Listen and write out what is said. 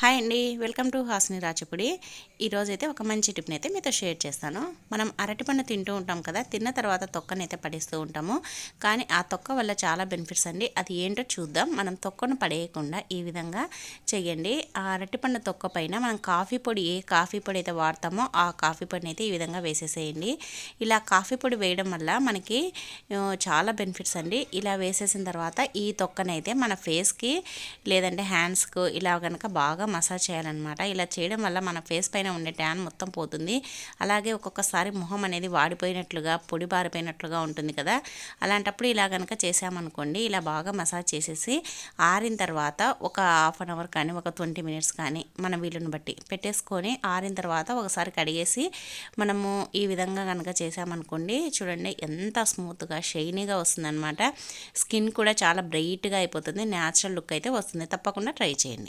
Hi అండి. Welcome to హాస్ని రాచపుడి. ఈరోజైతే ఒక మంచి టిప్ని అయితే మీతో షేర్ చేస్తాను. మనం అరటిపండు తింటూ ఉంటాం కదా తిన్న తర్వాత తొక్కనైతే అయితే పడేస్తూ ఉంటాము. కానీ ఆ తొక్క వల్ల చాలా బెనిఫిట్స్ అండి. అది ఏంటో చూద్దాం. మనం తొక్కను పడేయకుండా ఈ విధంగా చేయండి ఆ అరటిపండు తొక్క పైన మనం కాఫీ పొడి ఏ కాఫీ పొడి అయితే వాడతామో ఆ కాఫీ పొడిని అయితే ఈ విధంగా వేసేసేయండి. ఇలా కాఫీ పొడి వేయడం వల్ల మనకి చాలా బెనిఫిట్స్ అండి. ఇలా వేసేసిన తర్వాత ఈ తొక్కనైతే మన ఫేస్కి లేదంటే హ్యాండ్స్కు ఇలా కనుక బాగా మసాజ్ చేయాలన్నమాట. ఇలా చేయడం వల్ల మన ఫేస్ పైన ఉండే ట్యాన్ మొత్తం పోతుంది. అలాగే ఒక్కొక్కసారి మొహం అనేది వాడిపోయినట్లుగా పొడి బారిపోయినట్లుగా ఉంటుంది కదా. అలాంటప్పుడు ఇలా కనుక చేసామనుకోండి ఇలా బాగా మసాజ్ చేసేసి ఆరిన తర్వాత ఒక హాఫ్ అన్ అవర్ కానీ ఒక ట్వంటీ మినిట్స్ కానీ మన వీలుని బట్టి పెట్టేసుకొని ఆరిన తర్వాత ఒకసారి కడిగేసి మనము ఈ విధంగా కనుక చేసామనుకోండి చూడండి ఎంత స్మూత్గా షైనీగా వస్తుందన్నమాట. స్కిన్ కూడా చాలా బ్రైట్గా అయిపోతుంది. న్యాచురల్ లుక్ అయితే వస్తుంది. తప్పకుండా ట్రై చేయండి.